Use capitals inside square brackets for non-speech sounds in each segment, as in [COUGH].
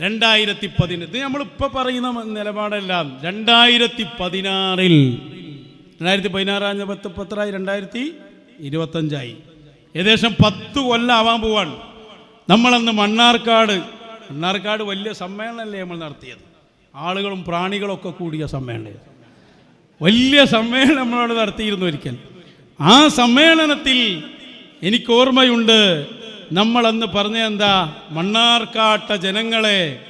രണ്ടായിരത്തി പതിനെട്ട് നമ്മളിപ്പോൾ പറയുന്ന നിലപാടെല്ലാം രണ്ടായിരത്തി പതിനാറിൽ രണ്ടായിരത്തി പതിനാറാം പത്ത് പത്രായി രണ്ടായിരത്തി ഇരുപത്തഞ്ചായി ഏകദേശം പത്ത് കൊല്ലം ആവാൻ പോവാണ്. നമ്മളന്ന് മണ്ണാർക്കാട് മണ്ണാർക്കാട് വലിയ സമ്മേളനമല്ലേ നമ്മൾ നടത്തിയത്. ആളുകളും പ്രാണികളും ഒക്കെ കൂടിയ സമ്മേളനം. വലിയ സമ്മേളനം നമ്മളോട് നടത്തിയിരുന്നു ഒരിക്കൽ. ആ സമ്മേളനത്തിൽ എനിക്ക് ഓർമ്മയുണ്ട് നമ്മളന്ന് പറഞ്ഞ എന്താ? മണ്ണാർക്കാട്ട ജനങ്ങളെ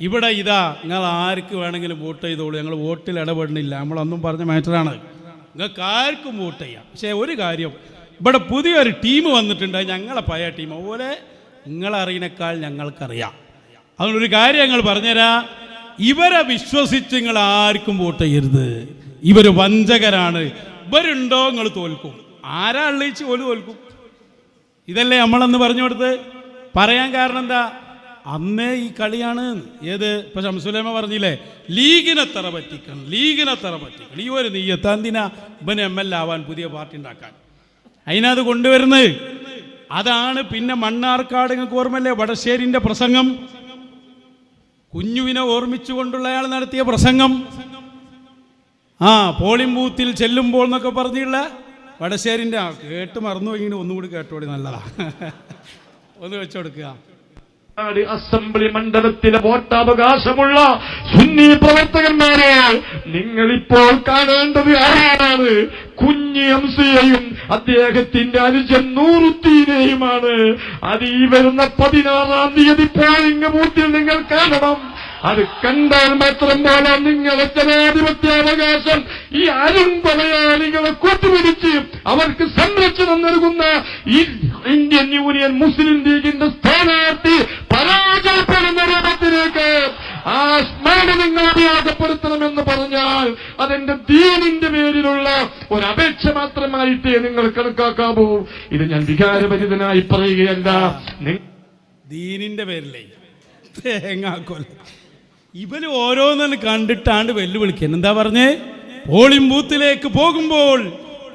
ഇവിടെ ഇതാ നിങ്ങൾ ആർക്ക് വേണമെങ്കിലും വോട്ട് ചെയ്തോളൂ. ഞങ്ങൾ വോട്ടിൽ ഇടപെടുന്നില്ല. നമ്മളൊന്നും പറഞ്ഞ മാറ്ററാണ്. നിങ്ങൾക്ക് ആർക്കും വോട്ട് ചെയ്യാം. പക്ഷേ ഒരു കാര്യം ഇവിടെ പുതിയൊരു ടീം വന്നിട്ടുണ്ട്. ഞങ്ങളെ പഴയ ടീം. അതുപോലെ നിങ്ങളറിയണേക്കാൾ ഞങ്ങൾക്കറിയാം. അതുകൊണ്ടൊരു കാര്യം ഞങ്ങൾ പറഞ്ഞുതരാ. ഇവരെ വിശ്വസിച്ച് നിങ്ങൾ ആർക്കും വോട്ട് ചെയ്യരുത്. ഇവർ വഞ്ചകരാണ്. ഇവരുണ്ടോ നിങ്ങൾ തോൽക്കും. ആരാ അള്ളിച്ച് പോലും തോൽക്കും? ഇതല്ലേ നമ്മളന്ന് പറഞ്ഞു കൊടുത്ത്? പറയാൻ കാരണം എന്താ? അന്നേ ഈ കളിയാണ് ഏത്? ഇപ്പൊ ശംസുലേമ പറഞ്ഞില്ലേ? ലീഗിനെ തറ പറ്റിക്കണം ലീഗിനെ തറ പറ്റിക്കണം. ഈ ഒരു നീയത്ത് എന്തിനാ ഇവന് എം എൽ ആവാൻ പുതിയ പാർട്ടി ഉണ്ടാക്കാൻ? അതിനത് കൊണ്ടുവരുന്നത്? അതാണ് പിന്നെ മണ്ണാർക്കാട് നിങ്ങൾക്ക് ഓർമ്മല്ലേ വടശ്ശേരിന്റെ പ്രസംഗം? കുഞ്ഞുവിനെ ഓർമ്മിച്ചുകൊണ്ടുള്ള അയാൾ നടത്തിയ പ്രസംഗം? ആ പോളിംഗ് ബൂത്തിൽ ചെല്ലുമ്പോൾ എന്നൊക്കെ പറഞ്ഞുള്ള വടശ്ശേരിന്റെ ആ കേട്ട് മറന്നു പോയി ഒന്നുകൂടി കേട്ടോടി നല്ലതാ. ഒന്ന് വെച്ചുകൊടുക്കുക കൊടുക്കുക. അസംബ്ലി മണ്ഡലത്തിലെ വോട്ടവകാശമുള്ള സുന്നി പ്രവർത്തകന്മാരെ നിങ്ങൾ ഇപ്പോൾ കാണേണ്ടത് ആരാണ്? കുഞ്ഞി ഹംസയെയും അദ്ദേഹത്തിന്റെ അനുജൻ നൂറുത്തീനെയുമാണ് അത് ഈ വരുന്ന പതിനാറാം തീയതി പോളിംഗ് ബൂത്തിൽ നിങ്ങൾ കാണണം. അത് കണ്ടാൽ മാത്രം പോലെ നിങ്ങളെ ജനാധിപത്യാവകാശം ഈ അരുൺ പറയാളികളെ കൂട്ടുപിടിച്ച് അവർക്ക് സംരക്ഷണം നൽകുന്ന ഈ ഇന്ത്യൻ യൂണിയൻ മുസ്ലിം ലീഗിന്റെ സ്ഥാനാർത്ഥി പരാജയപ്പെടുന്ന രൂപത്തിലേക്ക് ആ സ്മരണ നിങ്ങൾ ഉപയോഗപ്പെടുത്തണമെന്ന് പറഞ്ഞാൽ അതെന്റെ ദീനിന്റെ പേരിലുള്ള ഒരപേക്ഷ മാത്രമായിട്ടേ നിങ്ങൾ കണക്കാക്കാവൂ. ഇത് ഞാൻ വികാരഭരിതനായി പറയുകയല്ല. ദീനിന്റെ പേരിലേ. തേങ്ങാക്കൊല. ഇവർ ഓരോന്നും കണ്ടിട്ടാണ് വെല്ലുവിളിക്കൻ എന്താ പറഞ്ഞേ? പോളിംഗ് ബൂത്തിലേക്ക് പോകുമ്പോൾ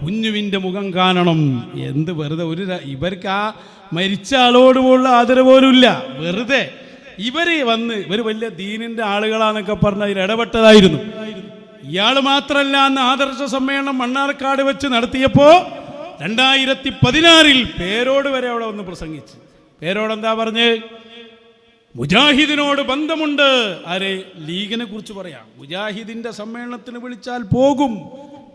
കുഞ്ഞുവിന്റെ മുഖം കാണണം. എന്ത് വെറുതെ ഒരു ഇവർക്ക് ആ മരിച്ച ആളോട് പോലുള്ള ആദരവ് പോലും ഇല്ല വെറുതെ ഇവർ വന്ന് ഇവർ വലിയ ദീനിന്റെ ആളുകളാന്നൊക്കെ പറഞ്ഞ് അതിൽ ഇടപെട്ടതായിരുന്നു. ഇയാൾ മാത്രമല്ല അന്ന് ആദർശ സമ്മേളനം മണ്ണാർക്കാട് വെച്ച് നടത്തിയപ്പോൾ രണ്ടായിരത്തി പതിനാറിൽ പേരോട് വരെ അവിടെ വന്ന് പ്രസംഗിച്ചു. പേരോടെന്താ പറഞ്ഞ്? മുജാഹിദിനോട് ബന്ധമുണ്ട്. ആരെ? ലീഗിനെ കുറിച്ച് പറയാം. മുജാഹിദിന്റെ സമ്മേളനത്തിന് വിളിച്ചാൽ പോകും.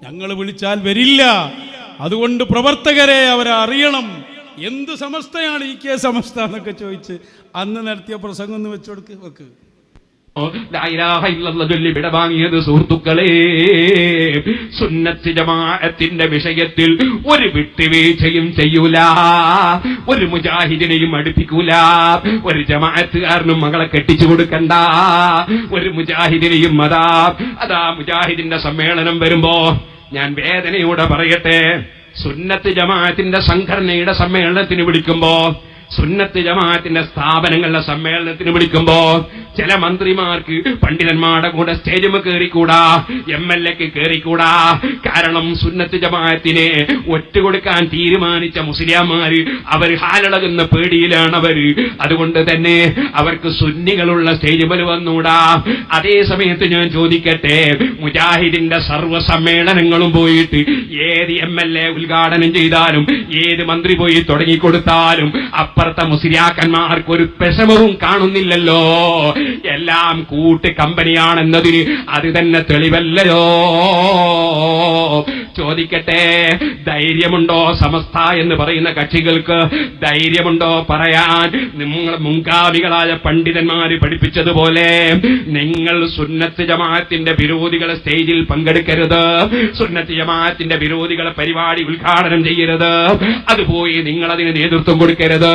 ഞങ്ങൾ വിളിച്ചാൽ വരില്ല. അതുകൊണ്ട് പ്രവർത്തകരെ അവരെ അറിയണം. എന്ത് സമസ്തയാണ് ഈ കെ സമസ്ത എന്നൊക്കെ ചോദിച്ച് അന്ന് നടത്തിയ പ്രസംഗം ഒന്ന് വെച്ചുകൊടുക്ക് വെക്ക്. ചൊല്ലി വിട വാങ്ങിയത് സുഹൃത്തുക്കളെ. സുന്നത്ത് ജമാഅത്തിന്റെ വിഷയത്തിൽ ഒരു വിട്ടുവീഴ്ചയും ചെയ്യൂല. ഒരു മുജാഹിദിനെയും അടുപ്പിക്കൂല. ഒരു ജമാഅത്തുകാരനും മകളെ കെട്ടിച്ചു കൊടുക്കണ്ട. ഒരു മുജാഹിദിനെയും അതാ അതാ മുജാഹിദിന്റെ സമ്മേളനം വരുമ്പോ ഞാൻ വേദനയോടെ പറയട്ടെ. സുന്നത്ത് ജമാഅത്തിന്റെ സംഘടനയുടെ സമ്മേളനത്തിന് വിളിക്കുമ്പോ സുന്നത്ത് ജമാഅത്തിന്റെ സ്ഥാപനങ്ങളുടെ സമ്മേളനത്തിന് വിളിക്കുമ്പോ ചില മന്ത്രിമാർക്ക് പണ്ഡിതന്മാരുടെ കൂടെ സ്റ്റേജിമ കയറിക്കൂടാ എം എൽ എക്ക് കയറിക്കൂടാ. കാരണം സുന്നത്ത് ജമാഅത്തിനെ ഒറ്റുകൊടുക്കാൻ തീരുമാനിച്ച മുസ്ലിംമാര് അവർ ഹാലളകുന്ന പേടിയിലാണ് അവർ അതുകൊണ്ട് തന്നെ അവർക്ക് സുന്നികളുള്ള സ്റ്റേജ് മുതൽ വന്നൂടാ. അതേ സമയത്ത് ഞാൻ ചോദിക്കട്ടെ മുജാഹിദിന്റെ സർവ സമ്മേളനങ്ങളും പോയിട്ട് ഏത് എം എൽ എ ഉദ്ഘാടനം ചെയ്താലും ഏത് മന്ത്രി പോയി തുടങ്ങിക്കൊടുത്താലും അപ്പുറത്തെ മുസിരിയാക്കന്മാർക്ക് ഒരു പെശമവും കാണുന്നില്ലല്ലോ. എല്ലാം കൂട്ട് കമ്പനിയാണെന്നതിന് അത് തന്നെ തെളിവല്ലയോ? ചോദിക്കട്ടെ ധൈര്യമുണ്ടോ സമസ്ത എന്ന് പറയുന്ന കക്ഷികൾക്ക്? ധൈര്യമുണ്ടോ പറയാൻ? നിങ്ങൾ മുൻകാമികളായ പണ്ഡിതന്മാര് പഠിപ്പിച്ചതുപോലെ നിങ്ങൾ സുന്നത്ത് ജമാഅത്തിന്റെ വിരോധികളെ സ്റ്റേജിൽ പങ്കെടുക്കരുത്. സുന്നത്ത് ജമാഅത്തിന്റെ വിരോധികളെ പരിപാടി ഉദ്ഘാടനം ചെയ്യരുത്. അതുപോയി നിങ്ങൾ അതിന് നേതൃത്വം കൊടുക്കരുത്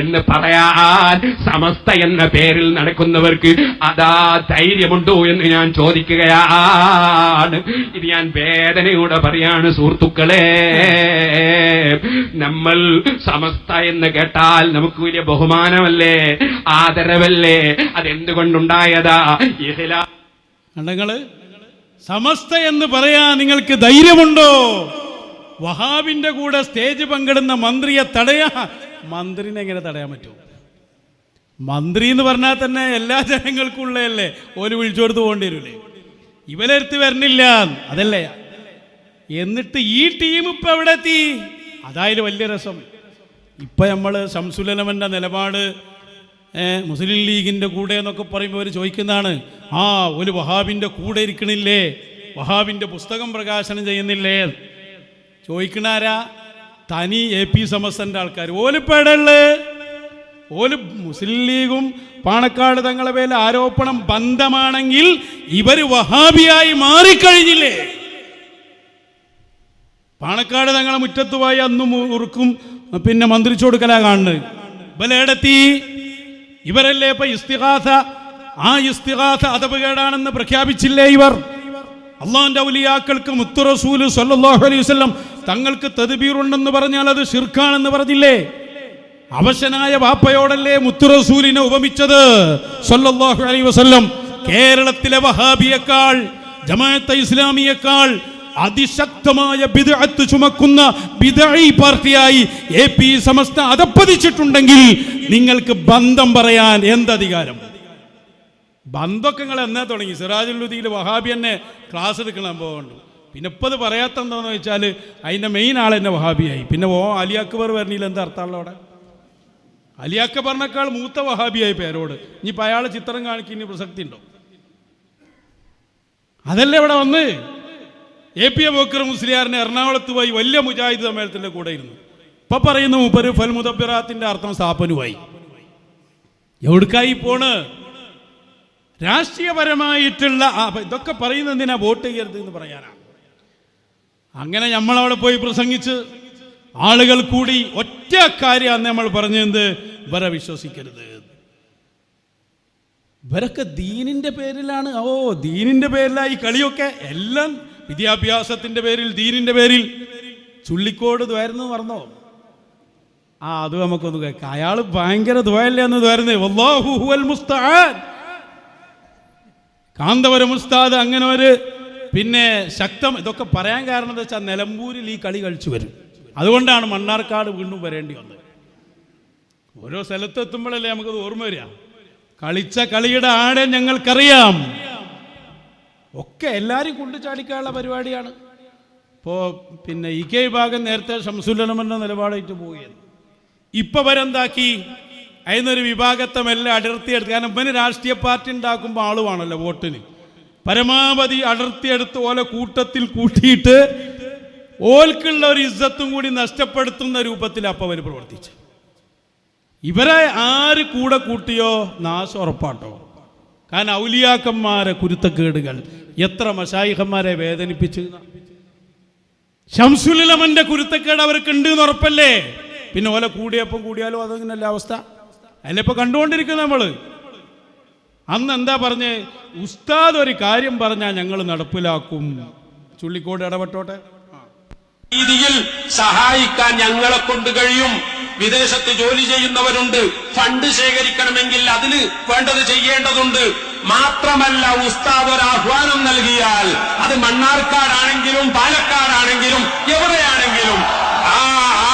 എന്ന് പറയാൻ സമസ്ത എന്ന പേരിൽ നടക്കുന്നവർക്ക് അതാ ധൈര്യമുണ്ടോ എന്ന് ഞാൻ ചോദിക്കുകയാണ്. ഇത് ഞാൻ വേദനയോടെ പറയാണ് സുഹൃത്തുക്കളെ. നമ്മൾ സമസ്ത എന്ന് കേട്ടാൽ നമുക്ക് വലിയ ബഹുമാനമല്ലേ? ആദരവല്ലേ? അതെന്തുകൊണ്ടുണ്ടായതാ? ഇഹ്ലാ സമസ്ത എന്ന് പറയാ നിങ്ങൾക്ക് ധൈര്യമുണ്ടോ? വഹാബിന്റെ കൂടെ സ്റ്റേജ് പങ്കിടുന്ന മന്ത്രിയെ തടയാ മന്ത്രിനെ എങ്ങനെ തടയാൻ പറ്റുമോ മന്ത്രി എന്ന് പറഞ്ഞാൽ തന്നെ എല്ലാ ജനങ്ങൾക്കും ഉള്ളതല്ലേ? ഓര് വിളിച്ചു കൊടുത്ത് പോകേണ്ടി വരില്ലേ ഇവരെടുത്ത് വരണില്ല. അതല്ലേ? എന്നിട്ട് ഈ ടീം ഇപ്പൊ എവിടെ എത്തി അതായത് വലിയ രസം. ഇപ്പൊ നമ്മൾ ശംസുലനവന്റെ നിലപാട് മുസ്ലിം ലീഗിന്റെ കൂടെ എന്നൊക്കെ പറയുമ്പോൾ അവർ ചോദിക്കുന്നതാണ് ആ ഒരു വഹാബിന്റെ കൂടെ ഇരിക്കണില്ലേ? വഹാബിന്റെ പുസ്തകം പ്രകാശനം ചെയ്യുന്നില്ലേ? ചോദിക്കണാരാ? തനി എ പി സമസ്തന്റെ ആൾക്കാർ ഓലിപ്പേടുള്ളു ഓൽ മുസ്ലിം ലീഗും പാണക്കാട് തങ്ങളെ പേരിൽ ആരോപണം ബന്ധമാണെങ്കിൽ ഇവർ വഹാബിയായി മാറിക്കഴിഞ്ഞില്ലേ? പാണക്കാട് തങ്ങളെ മുറ്റത്ത് പോയി അന്നും ഉറുക്കും. പിന്നെ മന്ത്രിച്ചു കൊടുക്കലാ കാണുന്നത്. ഇവലേടെത്തി ഇവരല്ലേ ഇപ്പൊ ഇസ്തിഹാസ? ആ ഇസ്തിഹാസ അതപകേടാണെന്ന് പ്രഖ്യാപിച്ചില്ലേ ഇവർ? അള്ളാന്റെ ഔലിയാക്കൾക്ക് മുത്തുറസൂൽ സല്ലാഹു അലൈഹി വസല്ലം തങ്ങൾക്ക് തദ്ബീറുണ്ടെന്ന് പറഞ്ഞാൽ അത് ഷിർഖാണെന്ന് പറഞ്ഞില്ലേ? അവശനായ വാപ്പയോടല്ലേ മുത്തുറസൂലിനെ ഉപമിച്ചത്? സല്ലല്ലാഹു അലൈഹി വസല്ലം. കേരളത്തിലെ വഹാബിയേക്കാൾ ജമാഅത്തെ ഇസ്ലാമിയേക്കാൾ അതിശക്തമായ ബിദ്അത്ത് ചുമക്കുന്ന ബിദഈ പാർട്ടിയായി എ പി സമസ്ത അതപ്പതിച്ചിട്ടുണ്ടെങ്കിൽ നിങ്ങൾക്ക് ബന്ധം പറയാൻ എന്തധികാരം? ബന്ധമൊക്കെ നിങ്ങൾ എന്നാ തുടങ്ങി? സിറാജുല്ലുദ്ദീൽ വഹാബി എന്നെ ക്ലാസ് എടുക്കണം പോകുന്നുണ്ട് പിന്നെ ഇപ്പോൾ അത് പറയാത്ത എന്താണെന്ന് വെച്ചാൽ അതിന്റെ മെയിൻ ആൾ തന്നെ വഹാബിയായി. പിന്നെ ഓ അലി അക്ബർ വരണില്ല എന്താ അർത്ഥമുള്ള അവിടെ അലി അക്ബറിനേക്കാൾ മൂത്ത വഹാബിയായി പേരോട്. ഇനിയിപ്പോൾ അയാൾ ചിത്രം കാണിക്കുന്ന പ്രസക്തി ഉണ്ടോ അതല്ലേ ഇവിടെ വന്ന്? എ പി എ ബക്കർ മുസ്ലിയാറിനെ എറണാകുളത്ത് പോയി വലിയ മുജാഹിദ് സമ്മേളനത്തിന്റെ കൂടെ ഇരുന്നു ഇപ്പൊ പറയുന്നു മുപ്പര് ഫൽ മുദബിറാത്തിന്റെ അർത്ഥം സ്ഥാപനുമായി എവിടുക്കായി പോണ്? രാഷ്ട്രീയപരമായിട്ടുള്ള ഇതൊക്കെ പറയുന്നത് എന്തിനാ വോട്ട് ചെയ്യരുത് എന്ന് പറയാനാണ് അങ്ങനെ നമ്മളവിടെ പോയി പ്രസംഗിച്ച് ആളുകൾ കൂടി ഒറ്റ കാര്യം അന്ന് നമ്മൾ പറഞ്ഞത് വരെ വിശ്വസിക്കരുത്. ഇവരൊക്കെ ദീനിന്റെ പേരിലാണ്. ഓ ദീനിന്റെ പേരിലായി കളിയൊക്കെ. എല്ലാം വിദ്യാഭ്യാസത്തിന്റെ പേരിൽ ദീനിന്റെ പേരിൽ ചുള്ളിക്കോട് ദ്വാരുന്നു പറഞ്ഞോ ആ അത് നമുക്കൊന്ന് കേൾക്കാം. അയാൾ ഭയങ്കര ദ്വയല്ലേ എന്ന് ദ്വാരുന്നേ വല്ലാഹു ഹുവൽ മുസ്തആൻ കാന്തപുരം ഉസ്താദ് അങ്ങനെ ഒരു പിന്നെ ശക്തം ഇതൊക്കെ പറയാൻ കാരണം എന്താ വെച്ചാൽ നിലമ്പൂരിൽ ഈ കളി കളിച്ചു വരും. അതുകൊണ്ടാണ് മണ്ണാർക്കാട് വീണ്ടും വരേണ്ടി വന്നത്. ഓരോ സ്ഥലത്തെത്തുമ്പോഴല്ലേ നമുക്കത് ഓർമ്മ വരിക. കളിച്ച കളിയുടെ ആടെ ഞങ്ങൾക്കറിയാം. ഒക്കെ എല്ലാവരും കൊണ്ടു ചാടിക്കാനുള്ള പരിപാടിയാണ്. ഇപ്പോൾ പിന്നെ ഇ കെ വിഭാഗം നേരത്തെ ശംസുല്ലമെന്ന നിലപാടായിട്ട് പോവുകയാണ് ഇപ്പൊ വരെന്താക്കി അതിനൊരു വിഭാഗത്തെ മെല്ലെ അടർത്തിയെടുത്ത് കാരണം ഇവന് രാഷ്ട്രീയ പാർട്ടി ഉണ്ടാക്കുമ്പോൾ ആളുവാണല്ലോ വോട്ടിന്. പരമാവധി അടർത്തിയെടുത്ത് ഓല കൂട്ടത്തിൽ കൂട്ടിയിട്ട് ഓൽക്കുള്ള ഒരു ഇജ്ജത്തും കൂടി നഷ്ടപ്പെടുത്തുന്ന രൂപത്തിൽ അപ്പം അവർ പ്രവർത്തിച്ചു ഇവരെ ആര് കൂടെ കൂട്ടിയോ? നാശം ഉറപ്പാട്ടോ. കാരണം ഔലിയാക്കന്മാരെ കുരുത്തക്കേടുകൾ എത്ര മഷായിഹന്മാരെ വേദനിപ്പിച്ചു. ശംസുലമന്റെ കുരുത്തക്കേട് അവർക്ക് ഉണ്ട് എന്ന് ഉറപ്പല്ലേ? പിന്നെ ഓല കൂടിയപ്പം കൂടിയാലും അതങ്ങനല്ല അവസ്ഥ. അല്ല ഇപ്പൊ കണ്ടുകൊണ്ടിരിക്കുന്ന നമ്മൾ. അന്ന് എന്താ പറഞ്ഞേ? ഉസ്താദ് ഒരു കാര്യം പറഞ്ഞാൽ ഞങ്ങൾ നടപ്പിലാക്കും. ചുള്ളിക്കോട് ഇടപെട്ടോട്ടെ. രീതിയിൽ സഹായിക്കാൻ ഞങ്ങളെ കൊണ്ട് കഴിയും. വിദേശത്ത് ജോലി ചെയ്യുന്നവരുണ്ട്. ഫണ്ട് ശേഖരിക്കണമെങ്കിൽ അതിന് വേണ്ടത് ചെയ്യേണ്ടതുണ്ട്. മാത്രമല്ല ഉസ്താദ് ഒരു ആഹ്വാനം നൽകിയാൽ അത് മണ്ണാർക്കാടാണെങ്കിലും പാലക്കാടാണെങ്കിലും എവിടെയാണെങ്കിലും ആ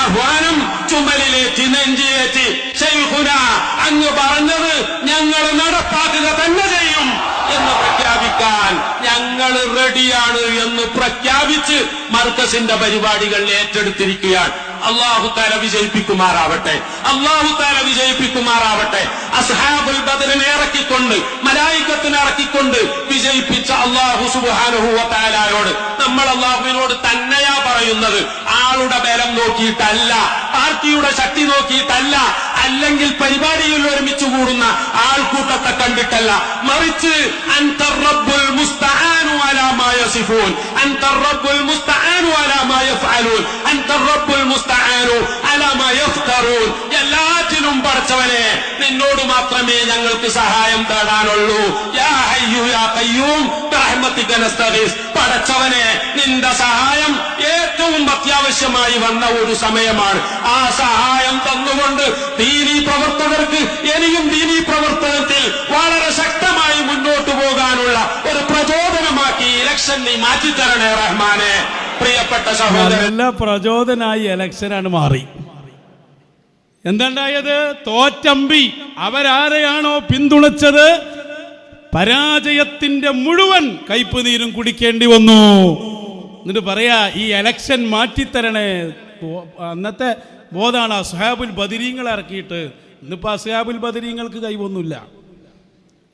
ആഹ്വാനം ചുമലിലേറ്റി നെഞ്ചിലേറ്റി ശൈഖുന അങ്ങ് പറഞ്ഞത് ഞങ്ങൾ നടപ്പാക്കുക തന്നെ ചെയ്യും എന്ന് പ്രഖ്യാപിക്കാൻ ഞങ്ങൾ റെഡിയാണ് എന്ന് പ്രഖ്യാപിച്ച് മർക്കസിന്റെ പരിപാടികൾ ഏറ്റെടുത്തിരിക്കുകയാണ്. അള്ളാഹു താല വിജയിപ്പിക്കുമാറാവട്ടെ. അള്ളാഹു താല വിജയിപ്പിക്കുമാറാവട്ടെ. അസ്ഹാബുൽ ബദറിനെ ഇറക്കിക്കൊണ്ട് മലായിക്കത്തിനെ ഇറക്കിക്കൊണ്ട് വിജയിപ്പിച്ച അള്ളാഹു സുബാനുഹുവ താലായോട് നമ്മൾ അള്ളാഹുവിനോട് തന്നെയാ പറയുന്നത്. ആളുടെ ബലം നോക്കിയിട്ടല്ല പാർട്ടിയുടെ ശക്തി നോക്കിയിട്ടല്ല അല്ലെങ്കിൽ പരിപാടിയിൽ ഒരുമിച്ച് കൂടുന്ന ആൾക്കൂട്ടത്തെ കണ്ടിട്ടല്ല. മറിച്ച് അൻതർ റബ്ബുൽ മുസ്തആനു അലാ മാ യസിഫൂൻ. അൻതർ റബ്ബുൽ മുസ്തആനു അലാ മാ യഫ്അലൂൻ. അൻതർ റബ്ബുൽ മുസ്തആനു അലാ മാ യഫ്തറൂൻ. എല്ലാറ്റിനും പഠിച്ചവനെ നിന്നോട് മാത്രമേ ഞങ്ങൾക്ക് സഹായം തേടാനുള്ളൂ. യാ ഹയ്യു യാ ഖയ്യൂം ബിറഹ്മതിക നസ്തഗീസ് പടച്ചവനെ നിന്റെ സഹായം ഏറ്റവും അത്യാവശ്യമായി വന്ന ഒരു സമയമാണ്. ആ സഹായം തന്നുകൊണ്ട് ദീനി പ്രവർത്തകർക്ക് ഇനിയും ദീനി പ്രവർത്തനത്തിൽ വളരെ ശക്തമായി മുന്നോട്ടു പോകാനുള്ള ഒരു പ്രചോദനമാക്കി ഇലക്ഷൻ നീ മാറ്റിത്തരണേ റഹ്മാനെ. പ്രിയപ്പെട്ട സഹോദരൻ. പ്രചോദനായി ഇലക്ഷനാണ് മാറി. എന്തുണ്ടായത്? തോറ്റമ്പി. അവരാരെയാണോ പിന്തുണച്ചത്? പരാജയത്തിന്റെ മുഴുവൻ കയ്പ് നീരും കുടിക്കേണ്ടി വന്നു. എന്നിട്ട് പറയാ ഈ എലക്ഷൻ മാറ്റിത്തരണേ. അന്നത്തെ ബോധാണ് അസ്ഹാബുൽ ബദിരീങ്ങൾ ഇറക്കിയിട്ട്. ഇന്നിപ്പോൾ അസ്ഹാബുൽ ബദിരീങ്ങൾക്ക് കൈവൊന്നുമില്ല.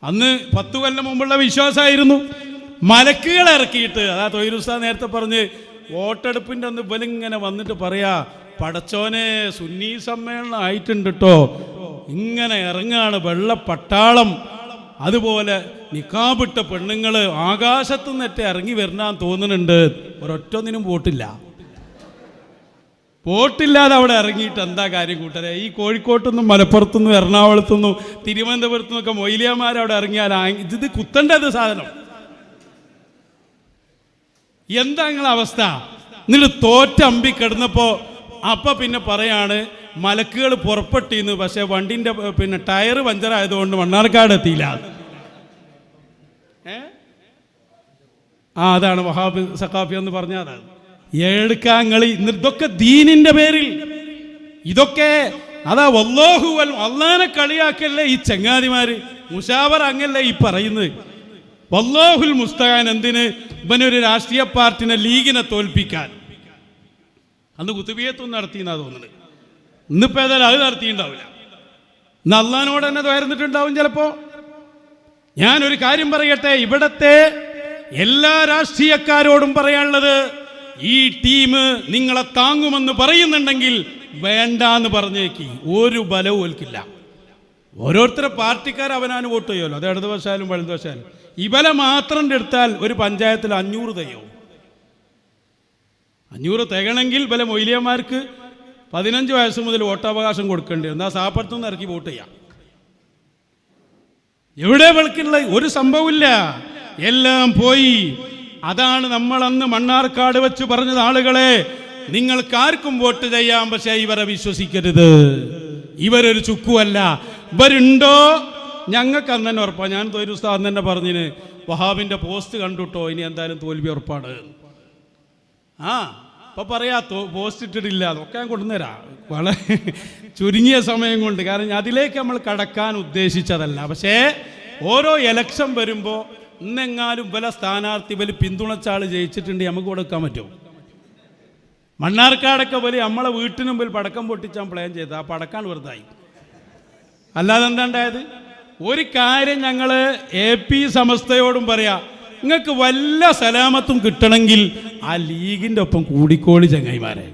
അന്ന് പത്തു കൊല്ലം മുമ്പുള്ള വിശ്വാസമായിരുന്നു മലക്കുകൾ ഇറക്കിയിട്ട്. അതാ തൊഴിലുസ്താ നേരത്തെ പറഞ്ഞ് വോട്ടെടുപ്പിന്റെ അന്ന് ഇവലിങ്ങനെ വന്നിട്ട് പറയാ പടച്ചോനെ സുന്നീ സമ്മേളനം ആയിട്ടുണ്ട് കേട്ടോ ഇങ്ങനെ ഇറങ്ങാണ് വെള്ള പട്ടാളം അതുപോലെ നിക്കാബിട്ട പെണ്ണുങ്ങൾ ആകാശത്തു നിന്നിട്ട് ഇറങ്ങി വരണാൻ തോന്നുന്നുണ്ട്. ഒരൊറ്റൊന്നിനും വോട്ടില്ല വോട്ടില്ലാതെ അവിടെ ഇറങ്ങിയിട്ട് എന്താ കാര്യം കൂട്ടരെ? ഈ കോഴിക്കോട്ടുനിന്നും മലപ്പുറത്തുനിന്നും എറണാകുളത്തുനിന്നും തിരുവനന്തപുരത്തുനിന്നും ഒക്കെ മൊയിലിയന്മാർ അവിടെ ഇറങ്ങിയാൽ ഇത് കുത്തണ്ടത് സാധനം. എന്താ നിങ്ങളെ അവസ്ഥ? എന്നിട്ട് തോറ്റ അമ്പി കിടന്നപ്പോ അപ്പൊ പിന്നെ പറയാണ് മലക്കുകൾ പുറപ്പെട്ടിന്ന് പക്ഷേ വണ്ടിന്റെ പിന്നെ ടയർ പഞ്ചറായതുകൊണ്ട് മണ്ണാർക്കാട് എത്തിയില്ല. ആ അതാണ് വഹാബ് സഖാഫി എന്ന് പറഞ്ഞാൽ അതാണ്. ഏഴുക്കാങ്ങളി ഇതൊക്കെ ദീനിന്റെ പേരിൽ. ഇതൊക്കെ അതാ വല്ലോഹു വൽ അള്ളാനെ കളിയാക്കല്ലേ ഈ ചങ്ങാതിമാര്. മുഷാവർ അങ്ങല്ലേ ഈ പറയുന്നത്. വല്ലോഹുൽ മുസ്തഖാൻ എന്തിന്? ഇവനൊരു രാഷ്ട്രീയ പാർട്ടിനെ ലീഗിനെ തോൽപ്പിക്കാൻ. അന്ന് കുത്തുബിയത്വം നടത്തിയെന്നാ തോന്നുന്നത്. ഇന്നിപ്പോ ഏതായാലും അത് നടത്തിയിട്ടുണ്ടാവില്ല. ഇന്ന് അള്ളഹാനോട് തന്നെ ചിലപ്പോ. ഞാനൊരു കാര്യം പറയട്ടെ ഇവിടത്തെ എല്ലാ രാഷ്ട്രീയക്കാരോടും പറയാനുള്ളത് ഈ ടീം നിങ്ങളെ താങ്ങുമെന്ന് പറയുന്നുണ്ടെങ്കിൽ വേണ്ട എന്ന് പറഞ്ഞേക്ക്. ഒരു ബലവും ഓൽക്കില്ല. ഓരോരുത്തരെ പാർട്ടിക്കാർ അവനാന് വോട്ട് ചെയ്യുമല്ലോ അത് ഇടതുവശാലും വലതുവശാലും ഇവലെ മാത്രം എടുത്താൽ ഒരു പഞ്ചായത്തിൽ അഞ്ഞൂറ് തയ്യാവും. അഞ്ഞൂറ് തികണമെങ്കിൽ പല മൊയ്ലിയന്മാർക്ക് പതിനഞ്ച് വയസ്സ് മുതൽ വോട്ടവകാശം കൊടുക്കേണ്ടി എന്നാൽ സാപ്പുറത്തുനിന്ന് ഇറക്കി വോട്ട് ചെയ്യാം. എവിടെ വിളക്കുള്ള ഒരു സംഭവമില്ല എല്ലാം പോയി. അതാണ് നമ്മൾ അന്ന് മണ്ണാർക്കാട് വെച്ച് പറഞ്ഞത് ആളുകളെ നിങ്ങൾക്ക് ആർക്കും വോട്ട് ചെയ്യാം പക്ഷേ ഇവരെ വിശ്വസിക്കരുത്. ഇവരൊരു ചുക്കുമല്ല ഇവരുണ്ടോ? ഞങ്ങൾക്ക് അന്ന് തന്നെ ഉറപ്പാണ് ഞാൻ തൊഴിൽ അന്ന് തന്നെ പറഞ്ഞിന് വഹാബിന്റെ പോസ്റ്റ് കണ്ടുട്ടോ? ഇനി എന്തായാലും തോൽവി ഉറപ്പാണ്. ആ ഇപ്പൊ പറയാ പോസ്റ്റ് ഇട്ടിട്ടില്ല. അതൊക്കെ ഞാൻ കൊണ്ടുവന്നുതരാം വളരെ ചുരുങ്ങിയ സമയം കൊണ്ട്. കാരണം അതിലേക്ക് നമ്മൾ കടക്കാൻ ഉദ്ദേശിച്ചതല്ല. പക്ഷേ ഓരോ എലക്ഷൻ വരുമ്പോൾ ഇന്നെങ്ങാനും ഇവലെ സ്ഥാനാർത്ഥി വലിയ പിന്തുണച്ച ആൾ ജയിച്ചിട്ടുണ്ടെങ്കിൽ നമുക്ക് കൊടുക്കാൻ പറ്റുമോ? മണ്ണാർക്കാടൊക്കെ വലിയ നമ്മളെ വീട്ടിന് മുമ്പിൽ പടക്കം പൊട്ടിച്ചാൽ പ്ലാൻ ചെയ്ത് ആ പടക്കാൻ വെറുതായി. അല്ലാതെ എന്താണ്ടായത് ഒരു കാര്യം ഞങ്ങൾ എ പി സമസ്തയോടും പറയാം. നിങ്ങൾക്ക് വല്ല സലാമത്തും കിട്ടണമെങ്കിൽ ആ ലീഗിന്റെ ഒപ്പം കൂടിക്കോളി ചങ്ങായിമാരെ.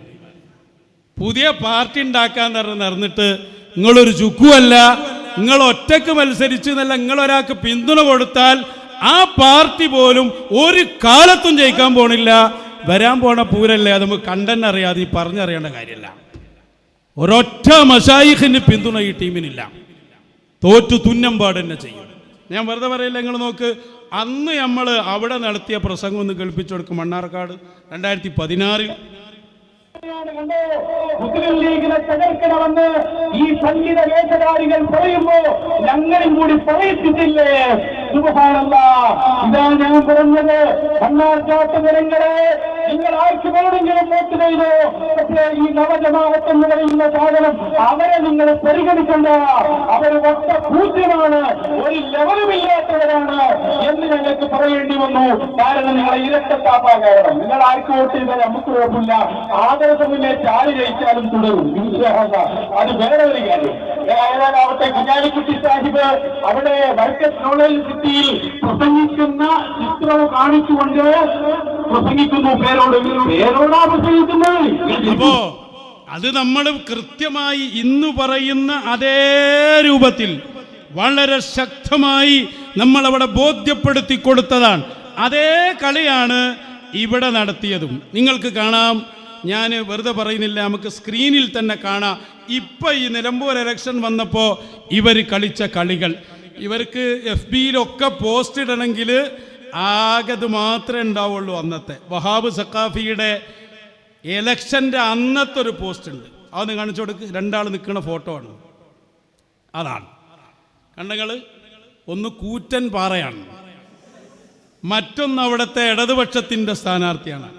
പുതിയ പാർട്ടി ഉണ്ടാക്കാൻ പറഞ്ഞ് നടന്നിട്ട് നിങ്ങളൊരു ചുക്കുമല്ല നിങ്ങൾ ഒറ്റയ്ക്ക് മത്സരിച്ചു എന്നല്ല നിങ്ങളൊരാൾക്ക് പിന്തുണ കൊടുത്താൽ ആ പാർട്ടി പോലും ഒരു കാലത്തും ജയിക്കാൻ പോണില്ല. വരാൻ പോണ പൂരല്ലേ അത് നമുക്ക് കണ്ടെന്നെ അറിയാതെ ഈ പറഞ്ഞറിയേണ്ട കാര്യമല്ല ഒരൊറ്റ മഷായിഖിന് പിന്തുണ ഈ ടീമിനില്ല. തോറ്റു തുന്നം പാടന്നെ ചെയ്യും. ഞാൻ വെറുതെ പറയില്ല നിങ്ങൾ നോക്ക്. അന്ന് നമ്മൾ അവിടെ നടത്തിയ പ്രസംഗം ഒന്ന് കേൾപ്പിച്ചു കൊടുക്കും. മണ്ണാർക്കാട് രണ്ടായിരത്തി പതിനാറിൽ മുസ്ലിം ലീഗിനെ തകർക്കണമെന്ന് ഈ സംഗീത വേഷധാരികൾ പറയുമ്പോ ഞങ്ങളും കൂടി പറയിപ്പിച്ചില്ലേ? സുബഹാനല്ല. ഇതാ ഞാൻ പറഞ്ഞത്. കണ്ണാർക്കാട്ട് ജനങ്ങളെ നിങ്ങൾ ആർക്ക് വേണമെങ്കിലും വോട്ട് ചെയ്തോ. പക്ഷേ ഈ നവജമാവത്ത് എന്ന് പറയുന്ന സാധനം അവരെ നിങ്ങൾ പരിഗണിക്കണ്ട. അവർ ഒറ്റ പൂജ്യമാണ്. ഒരു ലെവലുമില്ലാത്തവരാണ് എന്ന് ഞങ്ങൾക്ക് പറയേണ്ടി വന്നു. കാരണം നിങ്ങളെ ഇരട്ടത്താപ്പാ കാരണം നിങ്ങൾ ആർക്ക് വോട്ട് ചെയ്താൽ നമുക്ക് കുഴപ്പമില്ല ആദരസമില്ലേക്ക് ആര് ജയിച്ചാലും തുടരും. അത് വേറെ ഒരു കാര്യം. ഏതാനാവട്ടെ കുഞ്ഞാലിക്കുട്ടി സാഹിബ് അവിടെ വർക്കസ് നോളേജ് സിറ്റിയിൽ പ്രസംഗിക്കുന്ന ചിത്രം കാണിച്ചുകൊണ്ട് അപ്പോ അത് നമ്മൾ കൃത്യമായി ഇന്ന് പറയുന്ന അതേ രൂപത്തിൽ വളരെ ശക്തമായി നമ്മൾ അവിടെ ബോധ്യപ്പെടുത്തി കൊടുത്തതാണ്. അതേ കളിയാണ് ഇവിടെ നടത്തിയതും. നിങ്ങൾക്ക് കാണാം. ഞാൻ വെറുതെ പറയുന്നില്ല നമുക്ക് സ്ക്രീനിൽ തന്നെ കാണാം. ഇപ്പൊ ഈ നിലമ്പൂർ എലക്ഷൻ വന്നപ്പോൾ ഇവർ കളിച്ച കളികൾ. ഇവർക്ക് എഫ് ബിയിലൊക്കെ പോസ്റ്റ് ഇടണമെങ്കിൽ ആകെ ഇത് മാത്രമേ ഉണ്ടാവുള്ളൂ അന്നത്തെ. വഹാബ് സക്കാഫിയുടെ എലക്ഷന്റെ അന്നത്തെ ഒരു പോസ്റ്റ് ഉണ്ട് അതൊന്ന് കാണിച്ചു കൊടുക്ക്. രണ്ടാൾ നിൽക്കുന്ന ഫോട്ടോ ആണ്. അതാണ്. കണ്ടങ്ങൾ ഒന്ന് കൂറ്റൻ പാറയാണ്. മറ്റൊന്ന് അവിടുത്തെ ഇടതുപക്ഷത്തിന്റെ സ്ഥാനാർത്ഥിയാണ്.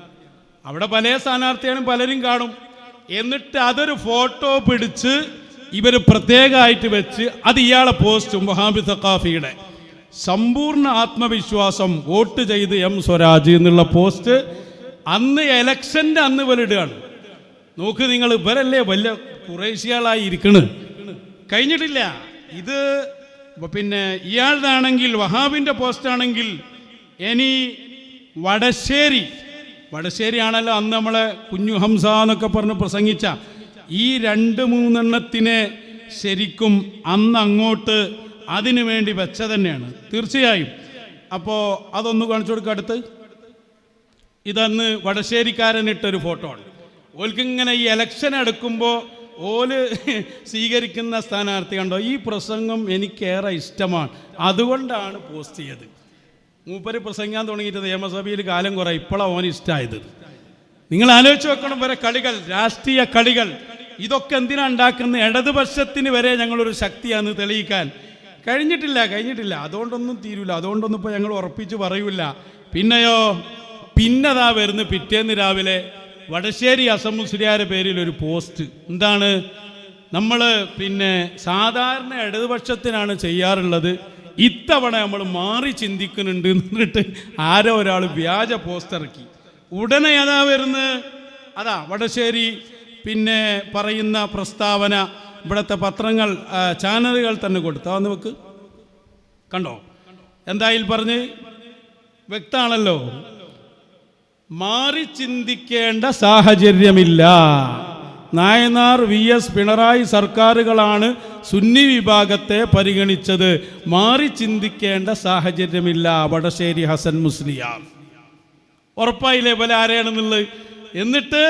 അവിടെ പല സ്ഥാനാർത്ഥിയാണ് പലരും കാണും. എന്നിട്ട് അതൊരു ഫോട്ടോ പിടിച്ച് ഇവർ പ്രത്യേകമായിട്ട് വെച്ച് അത് ഇയാളെ പോസ്റ്റും വഹാബി സഖാഫിയുടെ. സമ്പൂർണ ആത്മവിശ്വാസം വോട്ട് ചെയ്ത് എം സ്വരാജ് എന്നുള്ള പോസ്റ്റ് അന്ന് എലക്ഷന്റെ അന്ന് വലിടുകയാണ് നോക്ക് നിങ്ങൾ ഇവരല്ലേ വലിയ കുറേശ്യാളായി ഇരിക്കണ്. കഴിഞ്ഞിട്ടില്ല. ഇത് പിന്നെ ഇയാളുടെയാണെങ്കിൽ വഹാബിന്റെ പോസ്റ്റാണെങ്കിൽ ഇനി വടശ്ശേരി. വടശ്ശേരി ആണല്ലോ അന്ന് നമ്മളെ കുഞ്ഞു ഹംസ എന്നൊക്കെ പറഞ്ഞ് പ്രസംഗിച്ച. ഈ രണ്ട് മൂന്നെണ്ണത്തിനെ ശരിക്കും അന്ന് അങ്ങോട്ട് അതിനു വേണ്ടി വെച്ച തന്നെയാണ് തീർച്ചയായും. അപ്പോൾ അതൊന്ന് കാണിച്ചു കൊടുക്കുക അടുത്ത്. ഇതന്ന് വടശ്ശേരിക്കാരനിട്ടൊരു ഫോട്ടോ ആണ്. ഓൽക്കിങ്ങനെ ഈ ഇലക്ഷൻ എടുക്കുമ്പോൾ ഓൽ [LAUGHS] സ്വീകരിക്കുന്ന സ്ഥാനാർത്ഥി കണ്ടോ? ഈ പ്രസംഗം എനിക്കേറെ ഇഷ്ടമാണ്. അതുകൊണ്ടാണ് പോസ്റ്റ് ചെയ്തത്. മൂപ്പര് പ്രസംഗിക്കാൻ തുടങ്ങിയിട്ട് നിയമസഭയിൽ കാലം കുറേ. ഇപ്പോഴാണ് ഓന് ഇഷ്ടമായത് നിങ്ങൾ ആലോചിച്ച് വെക്കണം വരെ കളികൾ രാഷ്ട്രീയ കളികൾ. ഇതൊക്കെ എന്തിനാണ് ഉണ്ടാക്കുന്നത്? ഇടതുപക്ഷത്തിന് വരെ ഞങ്ങളൊരു ശക്തിയാണ് തെളിയിക്കാൻ കഴിഞ്ഞിട്ടില്ല കഴിഞ്ഞിട്ടില്ല. അതുകൊണ്ടൊന്നും തീരൂല. അതുകൊണ്ടൊന്നും ഇപ്പോൾ ഞങ്ങൾ ഉറപ്പിച്ച് പറയൂല. പിന്നെയോ പിന്നതാ വരുന്ന പിറ്റേന്ന് രാവിലെ വടശ്ശേരി അസമുസ്ലിയാരുടെ പേരിൽ ഒരു പോസ്റ്റ്. എന്താണ്? നമ്മൾ പിന്നെ സാധാരണ ഇടതുപക്ഷത്തിനാണ് ചെയ്യാറുള്ളത്. ഇത്തവണ നമ്മൾ മാറി ചിന്തിക്കുന്നുണ്ട് എന്നിട്ട് ആരോ ഒരാൾ വ്യാജ പോസ്റ്റ് ഇറക്കി. ഉടനെ അതാ വരുന്നത്? അതാ വടശ്ശേരി പിന്നെ പറയുന്ന പ്രസ്താവന. ഇവിടുത്തെ പത്രങ്ങൾ ചാനലുകൾ തന്നെ കൊടുത്തു? അതൊന്ന് വെക്ക് കണ്ടോ? എന്തായാലും പറഞ്ഞ്? വ്യക്താണല്ലോ. മാറി ചിന്തിക്കേണ്ട സാഹചര്യമില്ല. നായനാർ വി എസ് പിണറായി സർക്കാരുകളാണ് സുന്നി വിഭാഗത്തെ പരിഗണിച്ചത്. മാറി ചിന്തിക്കേണ്ട സാഹചര്യമില്ല. വടശ്ശേരി ഹസൻ മുസ്ലിയാർ. ഉറപ്പായില്ലേ പോലെ ആരെയാണെന്നുള്ളത് എന്നിട്ട്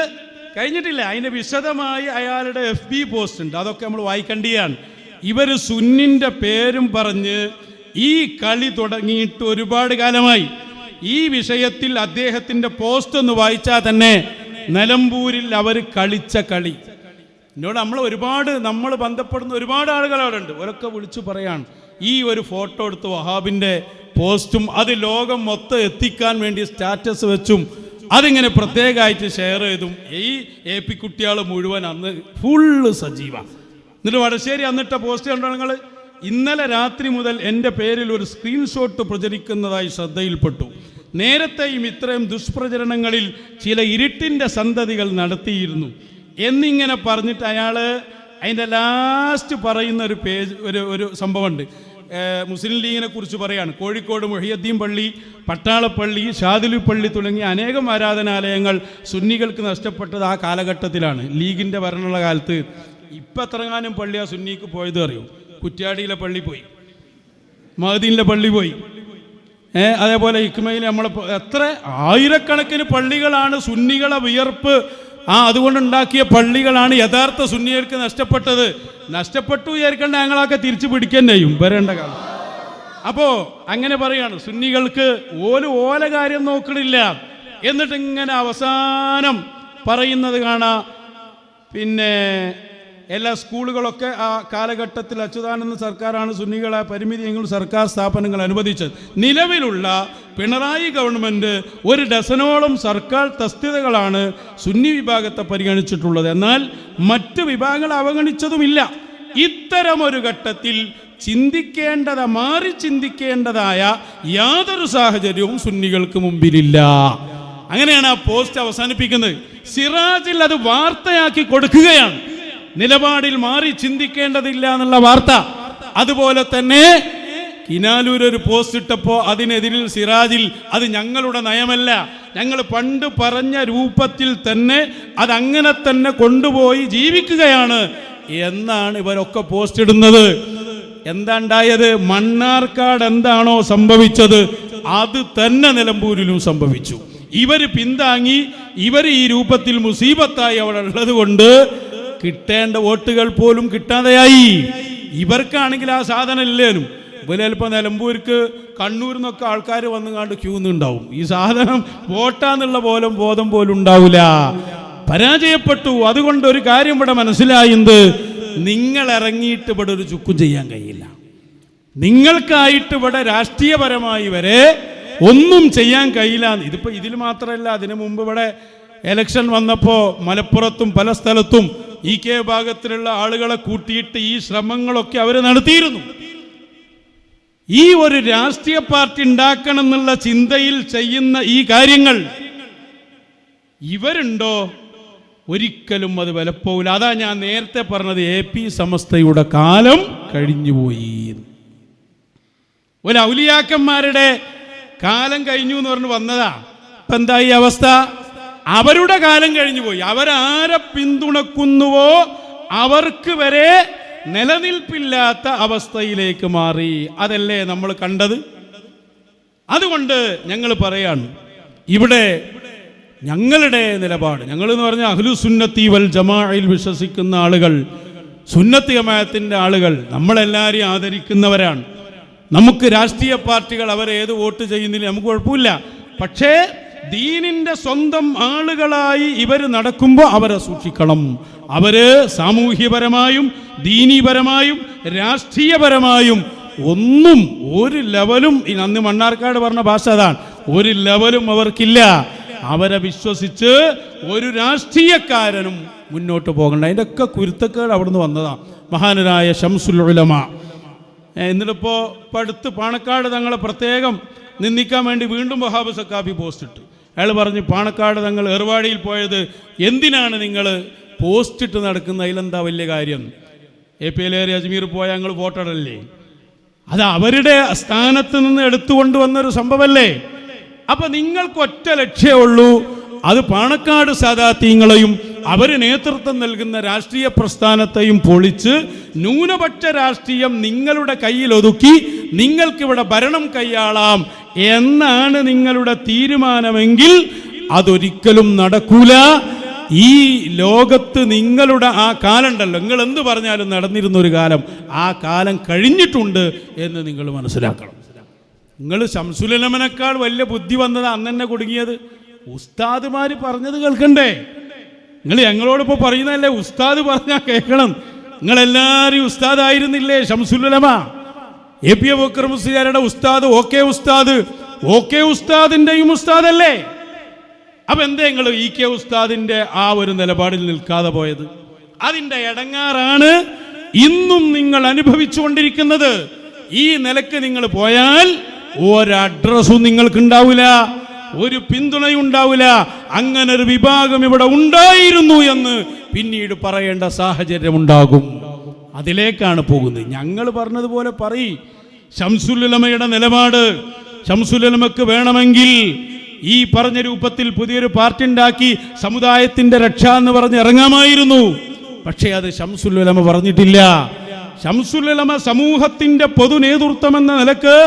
കഴിഞ്ഞിട്ടില്ല. അതിന് വിശദമായി അയാളുടെ എഫ് ബി പോസ്റ്റ് ഉണ്ട്. അതൊക്കെ നമ്മൾ വായിക്കേണ്ടിയാണ്. ഇവർ സുന്നിന്റെ പേരും പറഞ്ഞ് ഈ കളി തുടങ്ങിയിട്ട് ഒരുപാട് കാലമായി. ഈ വിഷയത്തിൽ അദ്ദേഹത്തിന്റെ പോസ്റ്റ് ഒന്ന് വായിച്ചാൽ തന്നെ നിലമ്പൂരിൽ അവർ കളിച്ച കളി. എന്നോട് നമ്മൾ ഒരുപാട് നമ്മൾ ബന്ധപ്പെടുന്ന ഒരുപാട് ആളുകൾ അവിടെ ഉണ്ട് അവരൊക്കെ വിളിച്ചു പറയാണ് ഈ ഒരു ഫോട്ടോ എടുത്ത് വഹാബിന്റെ പോസ്റ്റും അത് ലോകം മൊത്തം എത്തിക്കാൻ വേണ്ടി സ്റ്റാറ്റസ് വെച്ചും അതിങ്ങനെ പ്രത്യേകമായിട്ട് ഷെയർ ചെയ്തും ഈ എ പി കുട്ടികൾ മുഴുവൻ അന്ന് ഫുള്ള് സജീവ. എന്നിട്ട് വടശ്ശേരി അന്നിട്ട പോസ്റ്റ് കണ്ടോ നിങ്ങൾ ഇന്നലെ രാത്രി മുതൽ എന്റെ പേരിൽ ഒരു സ്ക്രീൻഷോട്ട് പ്രചരിക്കുന്നതായി ശ്രദ്ധയിൽപ്പെട്ടു. നേരത്തെയും ഇത്രയും ദുഷ്പ്രചരണങ്ങളിൽ ചില ഇരുട്ടിന്റെ സന്തതികൾ നടത്തിയിരുന്നു. എന്നിങ്ങനെ പറഞ്ഞിട്ട് അയാൾ അതിന്റെ ലാസ്റ്റ് പറയുന്ന ഒരു പേജ് ഒരു ഒരു സംഭവമുണ്ട്. മുസ്ലിം ലീഗിനെ കുറിച്ച് പറയാണ്. കോഴിക്കോട് മൊഹിയദ്ദീൻ പള്ളി പട്ടാളപ്പള്ളി ഷാദിലു പള്ളി തുടങ്ങിയ അനേകം ആരാധനാലയങ്ങൾ സുന്നികൾക്ക് നഷ്ടപ്പെട്ടത് ആ കാലഘട്ടത്തിലാണ്. ലീഗിന്റെ ഭരണമുള്ള കാലത്ത് ഇപ്പം എത്രങ്ങാനും പള്ളി ആ സുന്നിക്ക് പോയത് അറിയൂ? കുറ്റ്യാടിയിലെ പള്ളി പോയി. മഹദീനിലെ പള്ളി പോയി. അതേപോലെ ഇക്മയിൽ നമ്മളെ എത്ര ആയിരക്കണക്കിന് പള്ളികളാണ് സുന്നികളെ വിയർപ്പ് ആ അതുകൊണ്ടുണ്ടാക്കിയ പള്ളികളാണ് യഥാർത്ഥ സുന്നികൾക്ക് നഷ്ടപ്പെട്ടത്. നഷ്ടപ്പെട്ടു വിചാരിക്കേണ്ട ഞങ്ങളൊക്കെ തിരിച്ചു പിടിക്കുന്നേയും. വരേണ്ട കാലം. അപ്പോ അങ്ങനെ പറയാണ് സുന്നികൾക്ക് ഓൽ ഓല കാര്യം നോക്കണില്ല. എന്നിട്ട് ഇങ്ങനെ അവസാനം പറയുന്നത് കാണാം. പിന്നെ എല്ലാ സ്കൂളുകളൊക്കെ ആ കാലഘട്ടത്തിൽ അച്യുതാനന്ദ സർക്കാരാണ് സുന്നികളെ പരിമിതിയെങ്കിലും സർക്കാർ സ്ഥാപനങ്ങൾ അനുവദിച്ചത്. നിലവിലുള്ള പിണറായി ഗവൺമെന്റ് ഒരു ഡസനോളം സർക്കാർ തസ്തികകളാണ് സുന്നി വിഭാഗത്തെ പരിഗണിച്ചിട്ടുള്ളത്. എന്നാൽ മറ്റ് വിഭാഗങ്ങൾ അവഗണിച്ചതുമില്ല. ഇത്തരമൊരു ഘട്ടത്തിൽ ചിന്തിക്കേണ്ടത് മാറി ചിന്തിക്കേണ്ടതായ യാതൊരു സാഹചര്യവും സുന്നികൾക്ക് മുമ്പിലില്ല. അങ്ങനെയാണ് ആ പോസ്റ്റ് അവസാനിപ്പിക്കുന്നത്. സിറാജിൽ അത് വാർത്തയാക്കി കൊടുക്കുകയാണ്. നിലപാടിൽ മാറി ചിന്തിക്കേണ്ടതില്ല എന്നുള്ള വാർത്ത. അതുപോലെ തന്നെ കിനാലൂർ ഒരു പോസ്റ്റ് ഇട്ടപ്പോൾ അതിനെതിരിൽ സിറാജിൽ അത് ഞങ്ങളുടെ നയമല്ല. ഞങ്ങൾ പണ്ട് പറഞ്ഞ രൂപത്തിൽ തന്നെ അതങ്ങനെ തന്നെ കൊണ്ടുപോയി ജീവിക്കുകയാണ് എന്നാണ് ഇവരൊക്കെ പോസ്റ്റ് ഇടുന്നത്. എന്താ ഉണ്ടായത് മണ്ണാർക്കാട് എന്താണോ സംഭവിച്ചത് അത് തന്നെ നിലമ്പൂരിലും സംഭവിച്ചു. ഇവർ പിന്താങ്ങി ഇവർ ഈ രൂപത്തിൽ മുസീബത്തായി അവിടെ ഉള്ളത് കൊണ്ട് കിട്ടേണ്ട വോട്ടുകൾ പോലും കിട്ടാതെയായി. ഇവർക്കാണെങ്കിൽ ആ സാധനം ഇല്ലേനും ഇവരെ ചിലപ്പോൾ നിലമ്പൂർക്ക് കണ്ണൂരിൽ നിന്നൊക്കെ ആൾക്കാർ വന്നുകാണ്ട് ക്യൂ നിന്നുണ്ടാവും. ഈ സാധനം വോട്ടാന്നുള്ള പോലും ബോധം പോലും ഉണ്ടാവില്ല. പരാജയപ്പെട്ടു. അതുകൊണ്ട് ഒരു കാര്യം ഇവിടെ മനസ്സിലായത് നിങ്ങൾ ഇറങ്ങിയിട്ട് ഇവിടെ ഒരു ചുക്കും ചെയ്യാൻ കഴിയില്ല. നിങ്ങൾക്കായിട്ട് ഇവിടെ രാഷ്ട്രീയപരമായി വരെ ഒന്നും ചെയ്യാൻ കഴിയില്ല. ഇതിപ്പോൾ ഇതിൽ മാത്രമല്ല അതിനു മുമ്പ് ഇവിടെ എലക്ഷൻ വന്നപ്പോൾ മലപ്പുറത്തും പല സ്ഥലത്തും ഇ കെ ഭാഗത്തിലുള്ള ആളുകളെ കൂട്ടിയിട്ട് ഈ ശ്രമങ്ങളൊക്കെ അവർ നടത്തിയിരുന്നു. ഈ ഒരു രാഷ്ട്രീയ പാർട്ടി ഉണ്ടാക്കണം എന്നുള്ള ചിന്തയിൽ ചെയ്യുന്ന ഈ കാര്യങ്ങൾ ഇവരുണ്ടോ? ഒരിക്കലും അത് വിലപ്പോവില്ല. അതാ ഞാൻ നേരത്തെ പറഞ്ഞത് എ പി സമസ്തയുടെ കാലം കഴിഞ്ഞുപോയി. ഒരു ഔലിയാക്കന്മാരുടെ കാലം കഴിഞ്ഞു എന്ന് പറഞ്ഞു വന്നതാ. ഇപ്പൊ എന്താ ഈ അവസ്ഥ? അവരുടെ കാലം കഴിഞ്ഞു പോയി. അവരാരെ പിന്തുണക്കുന്നുവോ അവർക്ക് വരെ നിലനിൽപ്പില്ലാത്ത അവസ്ഥയിലേക്ക് മാറി. അതല്ലേ നമ്മൾ കണ്ടത്? അതുകൊണ്ട് ഞങ്ങൾ പറയാണ് ഇവിടെ ഞങ്ങളുടെ നിലപാട് ഞങ്ങൾ എന്ന് പറഞ്ഞാൽ അഹ്ലു സുന്നത്തി വൽ ജമാഅയിൽ വിശ്വസിക്കുന്ന ആളുകൾ സുന്നത്തി ജമാഅത്തിന്റെ ആളുകൾ നമ്മളെല്ലാവരെയും ആദരിക്കുന്നവരാണ്. നമുക്ക് രാഷ്ട്രീയ പാർട്ടികൾ അവരേത് വോട്ട് ചെയ്യുന്നില്ല നമുക്ക് കുഴപ്പമില്ല. പക്ഷേ ദീനിന്റെ സ്വന്തം ആളുകളായി ഇവർ നടക്കുമ്പോൾ അവരെ സൂക്ഷിക്കണം. അവർ സാമൂഹ്യപരമായും ദീനീപരമായും രാഷ്ട്രീയപരമായും ഒന്നും ഒരു ലെവലും അന്ന് മണ്ണാർക്കാട് പറഞ്ഞ ഭാഷ അതാണ് ഒരു ലെവലും അവർക്കില്ല. അവരെ വിശ്വസിച്ച് ഒരു രാഷ്ട്രീയക്കാരനും മുന്നോട്ട് പോകണ്ട. അതിന്റെ ഒക്കെ കുരുത്തക്കേട് അവിടുന്ന് വന്നതാണ് മഹാനരായ ഷംസുൽ ഉലമ. എന്നിട്ടിപ്പോൾ ഇപ്പം അടുത്ത് പാണക്കാട് തങ്ങളെ പ്രത്യേകം നിന്ദിക്കാൻ വേണ്ടി വീണ്ടും വഹാബ് സക്കാഫി പോസ്റ്റ് ഇട്ടു അയാൾ പറഞ്ഞു പാണക്കാട് തങ്ങൾ ഏർവാടിയിൽ പോയത് എന്തിനാണ് നിങ്ങൾ പോസ്റ്റ് ഇട്ട് നടക്കുന്ന അതിലെന്താ വലിയ കാര്യം? എ പി എൽ ഏറി അജ്മീർ പോയ ഞങ്ങൾ വോട്ടിടല്ലേ അത് അവരുടെ സ്ഥാനത്ത് നിന്ന് എടുത്തുകൊണ്ട് വന്നൊരു സംഭവമല്ലേ? അപ്പൊ നിങ്ങൾക്ക് ഒറ്റ ഉള്ളൂ. അത് പാണക്കാട് സാദാത്യങ്ങളെയും അവർ നേതൃത്വം നൽകുന്ന രാഷ്ട്രീയ പ്രസ്ഥാനത്തെയും പൊളിച്ച് ന്യൂനപക്ഷ രാഷ്ട്രീയം നിങ്ങളുടെ കയ്യിൽ ഒതുക്കി നിങ്ങൾക്കിവിടെ ഭരണം കൈയാളാം എന്നാണ് നിങ്ങളുടെ തീരുമാനമെങ്കിൽ അതൊരിക്കലും നടക്കൂല. ഈ ലോകത്ത് നിങ്ങളുടെ ആ കാലം ഉണ്ടല്ലോ നിങ്ങൾ എന്ത് പറഞ്ഞാലും നടന്നിരുന്ന ഒരു കാലം ആ കാലം കഴിഞ്ഞിട്ടുണ്ട് എന്ന് നിങ്ങൾ മനസ്സിലാക്കണം. നിങ്ങൾ ശംസുലമനേക്കാൾ വലിയ ബുദ്ധി വന്നത് അന്ന് കുടുങ്ങിയത്. ഉസ്താദുമാർ പറഞ്ഞത് കേൾക്കണ്ടേ? നിങ്ങൾ ഞങ്ങളോടിപ്പോൾ പറയുന്നതല്ലേ ഉസ്താദ് പറഞ്ഞാൽ കേൾക്കണം. നിങ്ങളെല്ലാവരും ഉസ്താദായിരുന്നില്ലേ ഷംസുലമ എ പി ബക്കർ മുസ്ലിയാരുടെ ഉസ്താദ് ഓക്കെ ഉസ്താദ്. ഓക്കെ ഉസ്താദിന്റെയും ഉസ്താദല്ലേ? അപ്പൊ എന്തേ നിങ്ങൾ ഇ കെ ഉസ്താദിന്റെ ആ ഒരു നിലപാടിൽ നിൽക്കാതെ പോയത്? അതിന്റെ ഇടങ്ങാറാണ് ഇന്നും നിങ്ങൾ അനുഭവിച്ചുകൊണ്ടിരിക്കുന്നത്. ഈ നിലയ്ക്ക് നിങ്ങൾ പോയാൽ ഒരഡ്രസ്സും നിങ്ങൾക്ക് ഉണ്ടാവില്ല ഒരു പിന്തുണയും ഉണ്ടാവില്ല. അങ്ങനെ ഒരു വിഭാഗം ഇവിടെ ഉണ്ടായിരുന്നു എന്ന് പിന്നീട് പറയേണ്ട സാഹചര്യം ഉണ്ടാകും അതിലേക്കാണ് പോകുന്നത്. ഞങ്ങൾ പറഞ്ഞതുപോലെ പറയ് ഷംസുലുലമയുടെ നിലപാട് ഷംസുലുലമക്ക് വേണമെങ്കിൽ ഈ പറഞ്ഞ രൂപത്തിൽ പുതിയൊരു പാർട്ടി ഉണ്ടാക്കി സമുദായത്തിന്റെ രക്ഷ എന്ന് പറഞ്ഞ് ഇറങ്ങാമായിരുന്നു. പക്ഷേ അത് ഷംസുലുലമ പറഞ്ഞിട്ടില്ല. ഷംസുലുലമ സമൂഹത്തിന്റെ പൊതു നേതൃത്വം എന്ന നിലയ്ക്ക്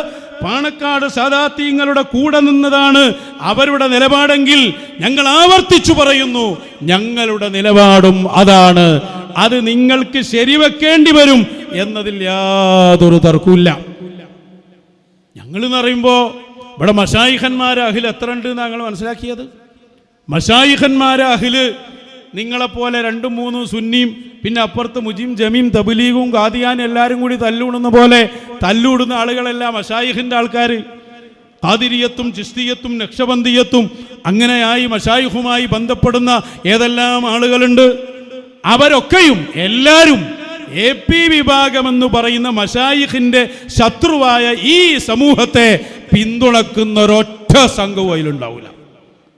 പാണക്കാട് സാദാത്യങ്ങളുടെ കൂടെ നിന്നതാണ് അവരുടെ നിലപാടെങ്കിൽ ഞങ്ങൾ ആവർത്തിച്ചു പറയുന്നു ഞങ്ങളുടെ നിലപാടും അതാണ്. അത് നിങ്ങൾക്ക് ശരിവെക്കേണ്ടി വരും എന്നതിൽ യാതൊരു തർക്കമില്ല ഞങ്ങൾ എന്ന് പറയുമ്പോൾ ഇവിടെ മഷായിഖന്മാരെ അഹിൽ എത്ര ഉണ്ട് ഞങ്ങൾ മനസ്സിലാക്കിയത്? മഷായിഖന്മാരെ അഹിൽ നിങ്ങളെപ്പോലെ രണ്ടും മൂന്നും സുന്നിയും പിന്നെ അപ്പുറത്ത് മുജിം ജമീം തബുലീഗും ഖാദിയാനും എല്ലാവരും കൂടി തല്ലൂടുന്ന പോലെ തല്ലൂടുന്ന ആളുകളെല്ലാം അഷായിഹിന്റെ ആൾക്കാർ ഖാദിരിയത്തും ചിസ്തിയത്തും നക്ഷബന്ധിയത്തും അങ്ങനെയായി മഷായിഖുമായി ബന്ധപ്പെടുന്ന ഏതെല്ലാം ആളുകളുണ്ട്? അവരൊക്കെയും എല്ലാവരും എ പി വിഭാഗം എന്ന് പറയുന്ന മഷായിഖിന്റെ ശത്രുവായ ഈ സമൂഹത്തെ പിന്തുണക്കുന്ന ഒരൊറ്റ സംഘവും അതിലുണ്ടാവില്ല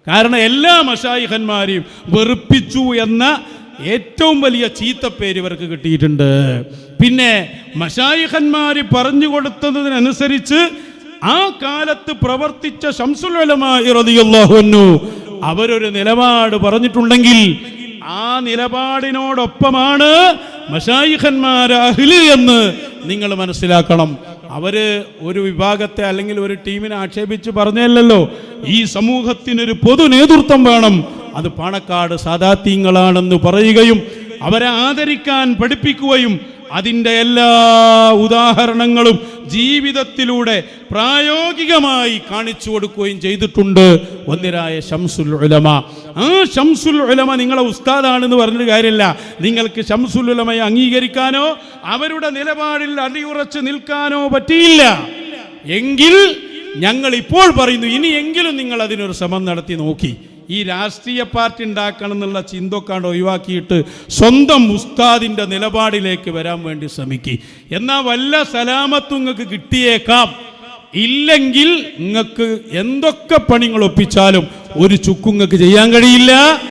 കാരണം എല്ലാ മഷായിഖന്മാരെയും വെറുപ്പിച്ചു എന്ന ഏറ്റവും വലിയ ചീത്തപ്പേര് ഇവർക്ക് കിട്ടിയിട്ടുണ്ട്. പിന്നെ മഷായിഖന്മാർ പറഞ്ഞു കൊടുത്തതിനനുസരിച്ച് ആ കാലത്ത് പ്രവർത്തിച്ച ശംസുലമായിരുന്നു അവരൊരു നിലപാട് പറഞ്ഞിട്ടുണ്ടെങ്കിൽ ആ നിലപാടിനോടൊപ്പമാണ് മഷായിഖന്മാർ അഹ്ലി എന്ന് നിങ്ങൾ മനസ്സിലാക്കണം. അവർ ഒരു വിഭാഗത്തെ അല്ലെങ്കിൽ ഒരു ടീമിനെ ആക്ഷേപിച്ച് പറഞ്ഞല്ലോ ഈ സമൂഹത്തിനൊരു പൊതു നേതൃത്വം വേണം. അത് പാണക്കാട് സാദാത്യങ്ങളാണെന്ന് പറയുകയും അവരെ ആദരിക്കാൻ പഠിപ്പിക്കുകയും അതിന്റെ എല്ലാ ഉദാഹരണങ്ങളും ജീവിതത്തിലൂടെ പ്രായോഗികമായി കാണിച്ചു കൊടുക്കുകയും ചെയ്തിട്ടുണ്ട്. ഒന്നിരായ ഷംസുൽ ഉലമ. ആ ഷംസുൽ ഉലമ നിങ്ങളെ ഉസ്താദാണെന്ന് പറഞ്ഞൊരു കാര്യമില്ല. നിങ്ങൾക്ക് ഷംസുൽ ഉലമയെ അംഗീകരിക്കാനോ അവരുടെ നിലപാടിൽ അടിയുറച്ച് നിൽക്കാനോ പറ്റിയില്ല. എങ്കിൽ ഞങ്ങൾ ഇപ്പോൾ പറയുന്നു ഇനിയെങ്കിലും നിങ്ങൾ അതിനൊരു ശ്രമം നടത്തി നോക്കി. ഈ രാഷ്ട്രീയ പാർട്ടി ഉണ്ടാക്കണം എന്നുള്ള ചിന്തക്കാണ്ട് ഒഴിവാക്കിയിട്ട് സ്വന്തം ഉസ്താദിന്റെ നിലപാടിലേക്ക് വരാൻ വേണ്ടി ശ്രമിക്കുക എന്നാൽ വല്ല സലാമത്തും നിങ്ങൾക്ക് കിട്ടിയേക്കാം. ഇല്ലെങ്കിൽ നിങ്ങൾക്ക് എന്തൊക്കെ പണികൾ ഒപ്പിച്ചാലും ഒരു ചുക്കുങ്ങൾക്ക് ചെയ്യാൻ കഴിയില്ല.